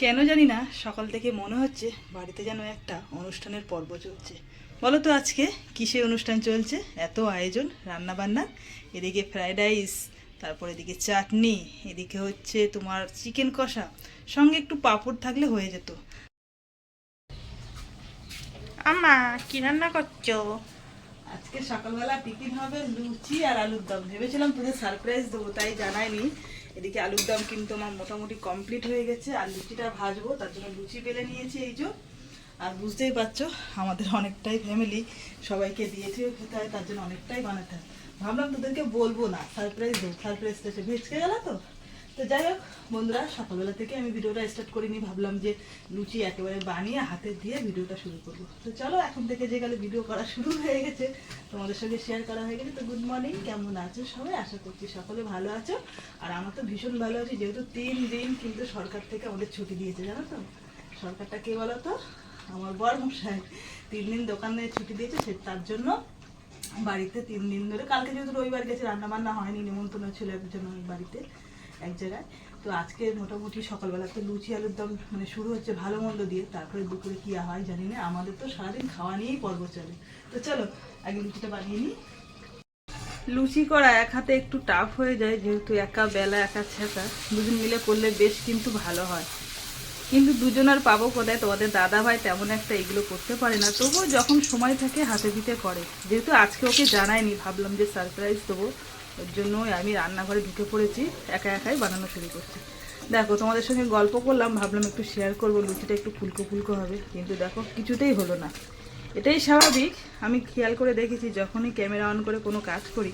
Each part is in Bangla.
কেন জানি না সকাল থেকে মনে হচ্ছে বাড়িতে যেন একটা অনুষ্ঠানের পর্ব চলছে। বলো তো আজকে কিসের অনুষ্ঠান চলছে? এত আয়োজন রান্না বান্না এদিকে ফ্রাইড রাইস তারপর এদিকে চাটনি এদিকে হচ্ছে তোমার চিকেন কষা সঙ্গে একটু পাঁপড় থাকলে হয়ে যেত। আমা কি রান্না করছ? আজকে সকালবেলা টিফিন হবে লুচি আর আলুর দম। ভেবেছিলাম তোদের সারপ্রাইজ দেবো তাই জানাইনি। এদিকে আলুর দাম কিন্তু আমার মোটামুটি কমপ্লিট হয়ে গেছে, আর লুচিটা ভাজবো, তার জন্য লুচি বেলে নিয়েছি এই যে। আর বুঝতেই পারছ, আমাদের অনেকটাই ফ্যামিলি সবাইকে দিয়েছে খেতে হয় তার জন্য অনেকটাই বানাতে হয়। ভাবলাম তোদেরকে বলব না সারপ্রাইজ দেবো সারপ্রাইজটা সে ভেজকে গেল তো? তো যাই হোক, বন্ধুরা, সকালবেলা থেকে আমি ভিডিওটা স্টার্ট করিনি, ভাবলাম যে লুচি একেবারে বানিয়ে হাতে দিয়ে ভিডিওটা শুরু করব। তো চলো, এখন থেকে যে গেলে ভিডিও করা শুরু হয়ে গেছে, তোমাদের সঙ্গে শেয়ার করা হয়ে গেছে তো গুড মর্নিং কেমন আছো সবাই? আশা করছি সকলে ভালো আছো। আর আমার তো ভীষণ ভালো আছি, যেহেতু তিন দিন কিন্তু সরকার থেকে আমাদের ছুটি দিয়েছে, জানো তো? সরকারটা কে বলো তো আমার বর মশাই তিন দিন দোকানে ছুটি দিয়েছে, সে তার জন্য বাড়িতে তিন দিন ধরে, কালকে যেহেতু রবিবার গেছে রান্না বান্না হয়নি, নিমন্ত্রণ ছিল একজন বাড়িতে। এক জায়গায়। তো আজকে মোটামুটি সকালবেলাতে লুচি, আলুর দম মানে শুরু হচ্ছে ভালো মন্দ দিয়ে। তারপরে দুপুরে কি হয় জানি না। আমাদের তো সারাদিন খাওয়া নিয়েই পর্ব চলে। তো চলো, আগে লুচিটা বানিয়ে নিই। লুচি করা এক হাতে একটু টাফ হয়ে যায়, যেহেতু একা বেলা, একা ছ্যাঁকা দুজন মিলে করলে বেশ কিন্তু ভালো হয়। কিন্তু দুজন আর পাবো কোথায়? তোমাদের দাদা ভাই তেমন একটা এগুলো করতে পারে না। তবুও যখন সময় থাকে হাতে দিতে করে। যেহেতু আজকে ওকে জানায়নি ভাবলাম যে সারপ্রাইজ দেবো। ওর জন্যই আমি রান্নাঘরে ঢুকে পড়েছি, একা একাই বানানো শুরু করছি। দেখো, তোমাদের সঙ্গে গল্প করলাম, ভাবলাম একটু শেয়ার করব, লুচিটা একটু ফুলকো ফুলকো হবে, কিন্তু দেখো, কিছুতেই হলো না। এটাই স্বাভাবিক, আমি খেয়াল করে দেখেছি, যখনই ক্যামেরা অন করে কোনো কাজ করি,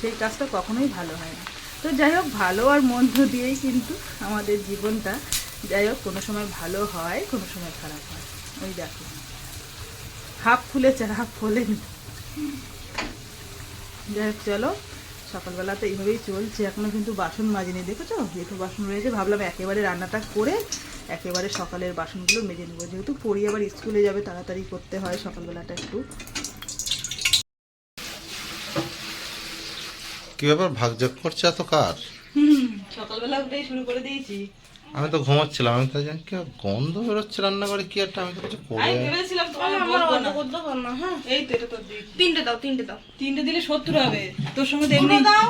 সেই কাজটা কখনোই ভালো হয় না। তো যাই হোক, ভালো আর মন্দ দিয়েই কিন্তু আমাদের জীবনটা, যাই হোক, কোনো সময় ভালো হয়, কোনো সময় খারাপ হয়। ওই দেখো। হাফ ফুলেছে, হাফ ফোলেনি। যাই হোক, চলো। সকালবেলা তো এইভাবেই চলছে। এখনও কিন্তু বাসন মাজিনি দেখেছ? যেহেতু বাসন রয়েছে ভাবলাম একেবারে রান্নাটা করে একেবারে সকালের বাসনগুলো মেজে নেব। যেহেতু পড়ি আবার স্কুলে যাবে তাড়াতাড়ি করতে হয় সকালবেলাটা একটু। কি ব্যাপার ভাগযোগ করছে এত কার হুম সকালবেলা শুরু করে দিয়েছি। আমি তো ঘুমাচ্ছিলাম আমি তো জানি কি গন্ধ বেরোচ্ছে রান্নাঘরে কি একটা আমি তো কিছু করে আমি ভেবেছিলাম তোমার আমার না। করতে পার না হ্যাঁ। এই তো এটা তোর দিয়েছি তিনটে দাও তিনটে দাও। তিনটে দিলে সত্তর হবে। তোর সঙ্গে তো এমনি দাও।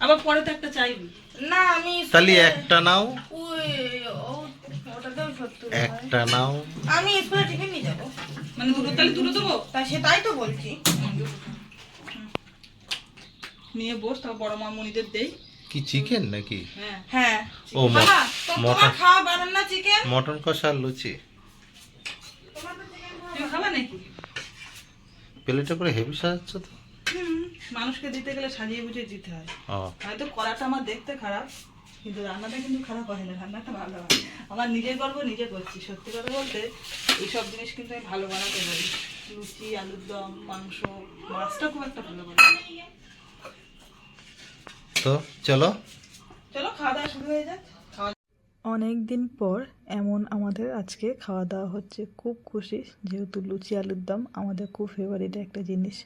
আবার পরে তো একটা চাইবি। না আমি তাহলে একটা নাও। ওই ও- ওটাতেও সত্তর একটা নাও। আমি স্কুলে টিফিন নিয়ে যাব। মানে দুটো তাহলে দুটো দেবো? তা সেটাই তো বলছি। নিয়ে বস তারপর বড় মামুনিদের দেই। কি চিকেন নাকি? হ্যাঁ হ্যাঁ ও বাবা তোমার মটন খাওয়া বানান না চিকেন মটন কষা লুচি। খাবা নাকি? প্লেটে করে হেভি সাজাচ্ছ তো। মানুষকে দিতে গেলে সাজিয়ে বুঝিয়ে দিতে হয়। হয়তো করাটা আমার দেখতে খারাপ কিন্তু রান্নাটা কিন্তু খারাপ হয় না রান্নাটা ভালো হয়। আমার নিজের গল্প নিজে করছি সত্যি কথা বলতে এইসব জিনিস কিন্তু আমি ভালো বানাতে পারি। লুচি আলুর দম মাংস মাছটা খুব একটা ভালো বানাই তো চলো। চলো খাওয়া দাওয়া শুরু হয়ে যাক। অনেক দিন পর এমন আমাদের আজকে খাওয়া দাওয়া হচ্ছে। খুব খুশি যেহেতু লুচি আলুর দম আমাদের খুব ফেভারিট একটা জিনিস।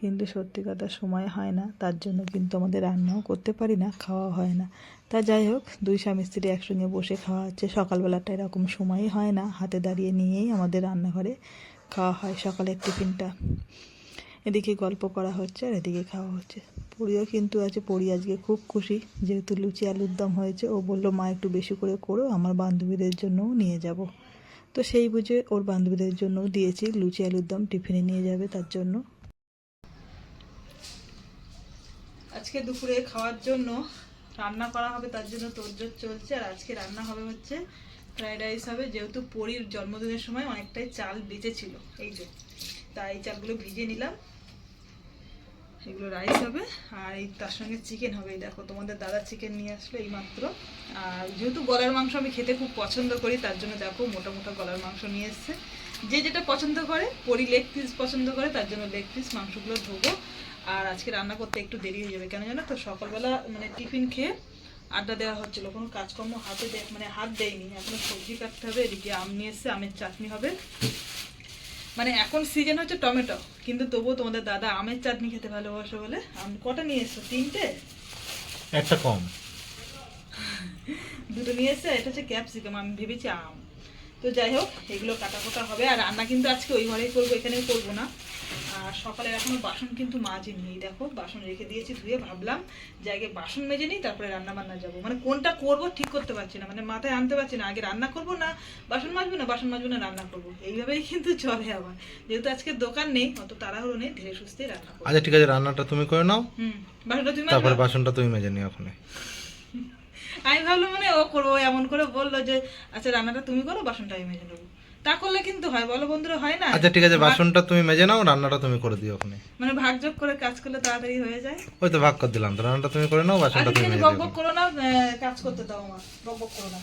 কিন্তু সত্যি কথা সময় হয় না তার জন্য কিন্তু আমাদের রান্নাও করতে পারি না খাওয়া হয় না। তা যাই হোক দুই স্বামী স্ত্রী একসঙ্গে বসে খাওয়া হচ্ছে। সকালবেলাটা এরকম সময়ই হয় না হাতে দাঁড়িয়ে নিয়েই আমাদের রান্নাঘরে খাওয়া হয় সকালের টিফিনটা। এদিকে গল্প করা হচ্ছে আর এদিকে খাওয়া হচ্ছে। পরিও কিন্তু আছে, পরি আজকে খুব খুশি। যেহেতু লুচি আলুর দম হয়েছে, ও বলল, মা, একটু বেশি করে করো, আমার বান্ধবীদের জন্যও নিয়ে যাব। তো সেই বুঝে ওর বান্ধবীদের জন্যও দিয়েছি লুচি আলুর দম, টিফিনে নিয়ে যাবে তার জন্য। আজকে দুপুরে খাওয়ার জন্য রান্না করা হবে, তার জন্য তোরজোর চলছে। আর আজকে রান্না হবে হচ্ছে ফ্রাইড রাইস হবে, যেহেতু পরীর জন্মদিনের সময় অনেকটাই চাল বেঁচে ছিল এই যে। তাই চালগুলো ভিজে নিলাম। এগুলো রাইস হবে, আর এই তার সঙ্গে চিকেন হবে। এই দেখো, তোমাদের দাদা চিকেন নিয়ে আসলো এই মাত্র। আর যেহেতু গলার মাংস আমি খেতে খুব পছন্দ করি, তার জন্য দেখো মোটা মোটা গলার মাংস নিয়ে এসছে। যে যেটা পছন্দ করে, পরি লেগ পিস পছন্দ করে, তার জন্য লেগ পিস মাংসগুলো ধোবো। আর আজকে রান্না করতে একটু দেরি হয়ে যাবে। কেন জানো তো, সকালবেলা মানে টিফিন খেয়ে আড্ডা দেওয়া হচ্ছিল। কোনো কাজকর্ম হাতে মানে হাত দেয়নি। এখনও সবজি কাটতে হবে, এদিকে আম নিয়ে এসছে, আমের চাটনি হবে। মানে এখন সিজন হচ্ছে টমেটো কিন্তু তবুও তোমাদের দাদা আমের চাটনি খেতে ভালোবাসো বলে। আমি কটা নিয়ে এসছো? তিনটে? একটা কম। দুটো নিয়ে এসো এটা হচ্ছে ক্যাপসিকাম আমি ভেবেছি আম। তো যাই হোক এগুলো কাটা কোটা হবে। আর রান্না কিন্তু আজকে ওই ঘরেই করব এখানেও করব না। আর সকালে এখনও বাসন কিন্তু মাজিনি। দেখো বাসন রেখে দিয়েছি ধুয়ে ভাবলাম যে আগে বাসন মেজে নিই তারপরে রান্না বান্না যাব। মানে কোনটা করব ঠিক করতে পারছি না মানে মাথায় আনতে পারছি না আগে রান্না করব না বাসন মাজবো না বাসন মাজবো না রান্না করব। এইভাবেই কিন্তু চলে আবার। যেহেতু আজকে দোকান নেই অত তাড়াহুড়ো নেই ধীরে সুস্থেই রান্না করব। আচ্ছা ঠিক আছে রান্নাটা তুমি করে নাও। হুম বাসনটা তুমি তারপরে বাসনটা তুমি মেজে নিও ওখানে আমি ভাবলাম মানে ও করব এমন করে বলল যে আচ্ছা রান্নাটা তুমি করো বাসনটা আমি মেজে নেব। তা করলে কিন্তু হয় বলো বন্ধুরা হয় না? আচ্ছা ঠিক আছে বাসনটা তুমি মেজে নাও রান্নাটা তুমি করে দিও ওখানে। মানে ভাগযোগ করে কাজ করলে তাড়াতাড়ি হয়ে যায়? ওই তো ভাগ করে দিলাম তো রান্নাটা তুমি করে নাও বাসনটা তুমি মেজে বক বকবক করো না কাজ করতে দাও আমার বক বক করো না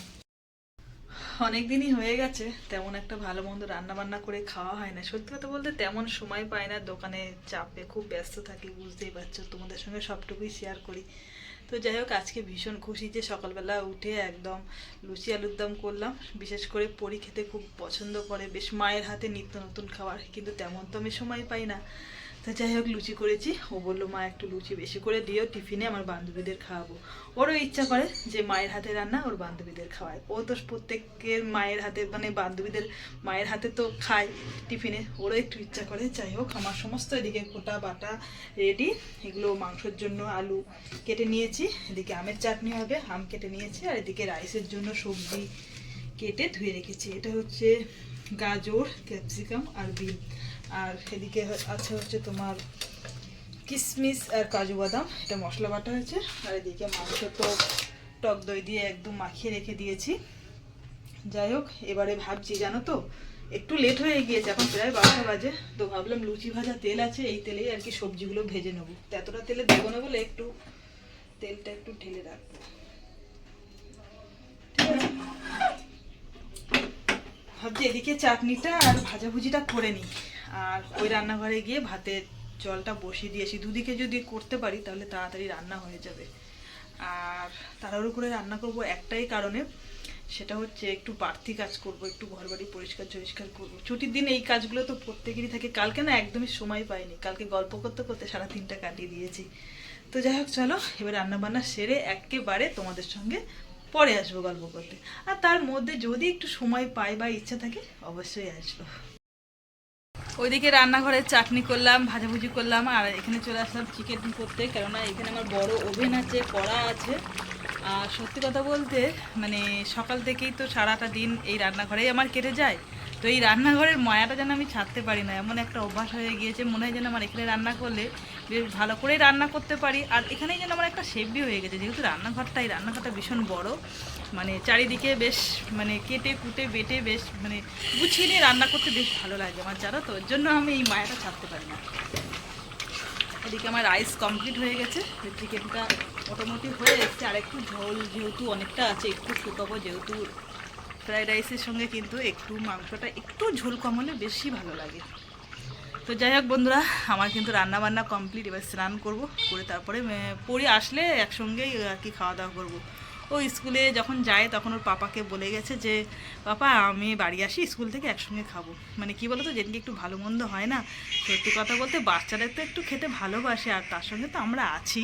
অনেক দিনই হয়ে গেছে, তেমন একটা ভালো মন্দ রান্না বান্না করে খাওয়া হয় না। সত্যি কথা বলতে তেমন সময় পাই না, দোকানে চাপে খুব ব্যস্ত থাকি, বুঝতেই পারছ, তোমাদের সঙ্গে সবটুকুই শেয়ার করি। তো যাই হোক, আজকে ভীষণ খুশি যে সকালবেলা উঠে একদম লুচি আলুর দম করলাম। বিশেষ করে পরি খেতে খুব পছন্দ করে, বেশ মায়ের হাতে নিত্য নতুন খাবার, কিন্তু তেমন তো আমি সময় পাই না। তো যাই হোক, লুচি করেছি। ও বলল, মা, একটু লুচি বেশি করে দিও, টিফিনে আমার বান্ধবীদের খাওয়াবো। ওরও ইচ্ছা করে যে মায়ের হাতে রান্না, ওর বান্ধবীদের খাওয়ায়। ও তো প্রত্যেকের মায়ের হাতে মানে বান্ধবীদের মায়ের হাতে তো খায় টিফিনে। ওরও একটু ইচ্ছা করে। যাই হোক, আমার সমস্ত এদিকে কোটা বাটা রেডি। এগুলো মাংসের জন্য আলু কেটে নিয়েছি। এদিকে আমের চাটনি হবে, আম কেটে নিয়েছি, আর এদিকে রাইসের জন্য সবজি কেটে ধুয়ে রেখেছি। এটা হচ্ছে গাজর, ক্যাপসিকাম আর বিন। আর এদিকে আছে হচ্ছে তোমার কিশমিশ আর কাজু বাদাম। এটা মশলা বাটা হয়েছে। আর এদিকে মাংস তো টক দই দিয়ে একদম মাখিয়ে রেখে দিয়েছি। যাই হোক, এবারে ভাবছি, জানো তো, একটু লেট হয়ে গিয়েছে, এখন প্রায় বারোটা বাজে। তো ভাবলাম লুচি ভাজা তেল আছে, এই তেলেই আর কি সবজিগুলো ভেজে নেব। এতটা তেলে দেবো না বলে একটু তেলটা একটু ঢেলে রাখব। ভাবছি এদিকে চাটনিটা আর ভাজাভুজিটা করে নিই। আর ওই রান্নাঘরে গিয়ে ভাতের জলটা বসিয়ে দিয়েছি। দুদিকে যদি করতে পারি, তাহলে তাড়াতাড়ি রান্না হয়ে যাবে। আর তাড়াহুড়ো করে রান্না করব একটাই কারণে, সেটা হচ্ছে একটু বাড়তি কাজ করব, একটু ঘর বাড়ি পরিষ্কার পরিষ্কার করব। ছুটির দিন এই কাজগুলো তো প্রত্যেকেরই থাকে। কালকে না একদমই সময় পাইনি। কালকে গল্প করতে করতে সারা দিনটা কাটিয়ে দিয়েছি। তো যাই হোক, চলো, এবার রান্নাবান্না সেরে একেবারে তোমাদের সঙ্গে পরে আসব গল্প করতে। আর তার মধ্যে যদি একটু সময় পাই বা ইচ্ছা থাকে, অবশ্যই আসব। ওইদিকে রান্নাঘরে চাটনি করলাম, ভাজাভুজি করলাম, আর এখানে চলে আসলাম চিকেন করতে। কেননা এখানে আমার বড় ওভেন আছে, কড়া আছে। আর সত্যি কথা বলতে মানে সকাল থেকেই তো সারাটা দিন এই রান্নাঘরেই আমার কেটে যায়। তো এই রান্নাঘরের মায়াটা যেন আমি ছাড়তে পারি না, এমন একটা অভ্যাস হয়ে গিয়েছে, মনে হয় যেন আমার এখানে রান্না করলে বেশ ভালো করেই রান্না করতে পারি। আর এখানেই যেন আমার একটা সেভি হয়ে গেছে, যেহেতু রান্নাঘরটা এই রান্নাঘরটা ভীষণ বড় মানে চারিদিকে বেশ মানে কেটে কুটে বেটে বেশ মানে গুছিয়ে নিয়ে রান্না করতে বেশ ভালো লাগে আমার, জানো তো? ওর জন্য আমি এই মায়াটা ছাড়তে পারি না। এদিকে আমার রাইস কমপ্লিট হয়ে গেছে চিকেনটা মোটামুটি হয়ে এসছে। আর একটু ঝোল যেহেতু অনেকটা আছে, একটু শুকাবো যেহেতু ফ্রাইড রাইসের সঙ্গে কিন্তু একটু মাংসটা একটু ঝোল কম হলে বেশি ভালো লাগে। তো যাই হোক বন্ধুরা, আমার কিন্তু রান্না বান্না কমপ্লিট। এবার স্নান করব, করে তারপরে পড়ে আসলে একসঙ্গেই আর কি খাওয়া দাওয়া করব। ও স্কুলে যখন যায় তখন ওর পাপাকে বলে গেছে যে, পাপা, আমি বাড়ি আসি, স্কুল থেকে একসঙ্গে খাব। মানে কি বলতো যেদিকে একটু ভালো মন্দ হয় না। সত্যি কথা বলতে বাচ্চাদের তো একটু খেতে ভালোবাসে, আর তার সঙ্গে তো আমরা আছি।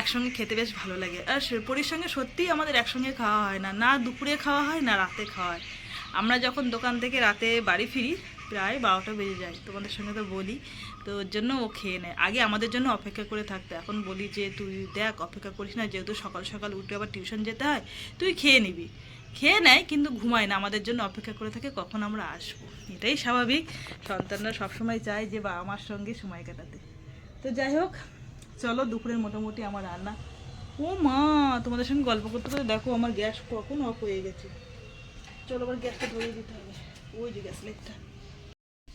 একসঙ্গে খেতে বেশ ভালো লাগে। আর পরির সঙ্গে সত্যিই আমাদের একসঙ্গে খাওয়া হয় না। না দুপুরে খাওয়া হয়, না রাতে খাওয়া হয়। আমরা যখন দোকান থেকে রাতে বাড়ি ফিরি, প্রায় বারোটা বেজে যায়। তোমাদের সঙ্গে তো বলি। তো ওর জন্য ও খেয়ে নেয়। আগে আমাদের জন্য অপেক্ষা করে থাকতে। এখন বলি যে, তুই দেখ, অপেক্ষা করিস না। যেহেতু সকাল সকাল উঠে আবার টিউশন যেতে হয়, তুই খেয়ে নিবি। খেয়ে নেয় কিন্তু ঘুমায় না। আমাদের জন্য অপেক্ষা করে থাকে, কখন আমরা আসব? এটাই স্বাভাবিক। সন্তানরা সবসময় চায় যে, বাবা মার সঙ্গে সময় কাটাতে। তো যাই হোক চলো দুপুরের মোটামুটি আমার রান্না। ও মা, তোমাদের সঙ্গে গল্প করতে করতে দেখো আমার গ্যাস কখন অফ হয়ে গেছে। চলো আবার গ্যাসটা ধরিয়ে দিতে হবে। ওই যে গ্যাস লাইটটা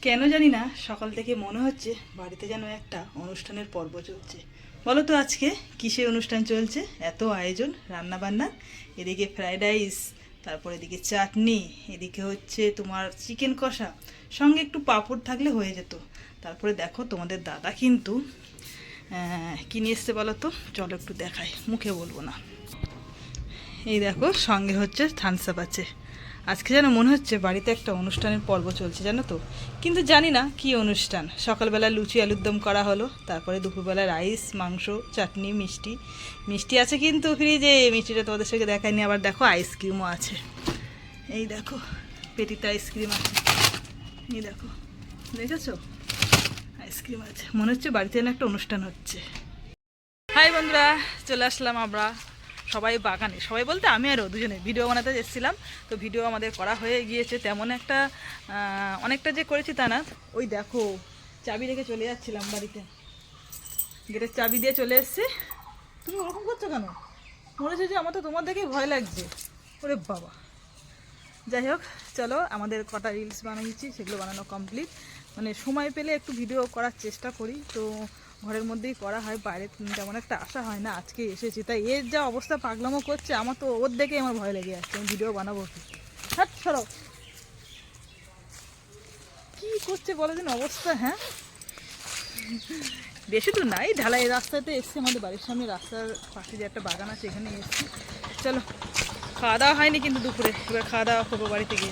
কেন জানি না, সকাল থেকে মনে হচ্ছে বাড়িতে যেন একটা অনুষ্ঠানের পর্ব চলছে। বলো তো আজকে কিসের অনুষ্ঠান চলছে? এত আয়োজন রান্না বান্না এদিকে ফ্রাইড রাইস তারপর এদিকে চাটনি, এদিকে হচ্ছে তোমার চিকেন কষা। সঙ্গে একটু পাঁপড় থাকলে হয়ে যেত। তারপরে দেখো তোমাদের দাদা কিন্তু কি নিয়ে এসছে বলো তো? চলো একটু দেখাই। মুখে বলব না। এই দেখো, সঙ্গে হচ্ছে থামস আপ আছে। আজকে যেন মনে হচ্ছে বাড়িতে একটা অনুষ্ঠানের পর্ব চলছে, জানো তো? কিন্তু জানি না কি অনুষ্ঠান। সকালবেলা লুচি আলুর দম করা হলো, তারপরে দুপুরবেলা রাইস মাংস, চাটনি, মিষ্টি। মিষ্টি আছে কিন্তু ফ্রিজে মিষ্টিটা তোমাদের সঙ্গে দেখায়নি আবার দেখো আইসক্রিমও আছে। এই দেখো, পেটিতে আইসক্রিম আছে। এই দেখো, দেখেছ? আইসক্রিম আছে। মনে হচ্ছে বাড়িতে যেন একটা অনুষ্ঠান হচ্ছে। হাই বন্ধুরা, চলে আসলাম আমরা সবাই বাগানে। সবাই বলতে আমি আরও দুজনে ভিডিও বানাতে এসেছিলাম। তো ভিডিও আমাদের করা হয়ে গিয়েছে। তেমন একটা অনেকটা যে করেছি তা না। ওই দেখো, চাবি রেখে চলে যাচ্ছিলাম বাড়িতে। গেটের চাবি দিয়ে চলে এসেছি। তুমি ওরকম করছ কেন? মনে হচ্ছে যে আমার তো তোমার দেখে ভয় লাগছে। ওরে বাবা। যাই হোক, চলো, আমাদের কটা রিলস বানিয়েছি, সেগুলো বানানো কমপ্লিট মানে সময় পেলে একটু ভিডিও করার চেষ্টা করি। তো ঘরের মধ্যেই করা হয়, বাইরে তেমন একটা আশা হয় না আজকে এসেছি। তাই এর যা অবস্থা পাগলামো করছে, আমার তো ওর দেখে আমার ভয় লেগে যাচ্ছে, আমি ভিডিও বানাবো কি? হ্যাঁ সরো। কি করছে বলে দিন অবস্থা হ্যাঁ? বেশি দূর নাই, ঢালাই রাস্তাতে এসছি আমাদের বাড়ির সামনে, রাস্তার পাশে যে একটা বাগান আছে, এখানে এসছি। চলো, খাওয়া দাওয়া হয়নি কিন্তু দুপুরে, এবার খাওয়া দাওয়া করব বাড়িতে গিয়ে।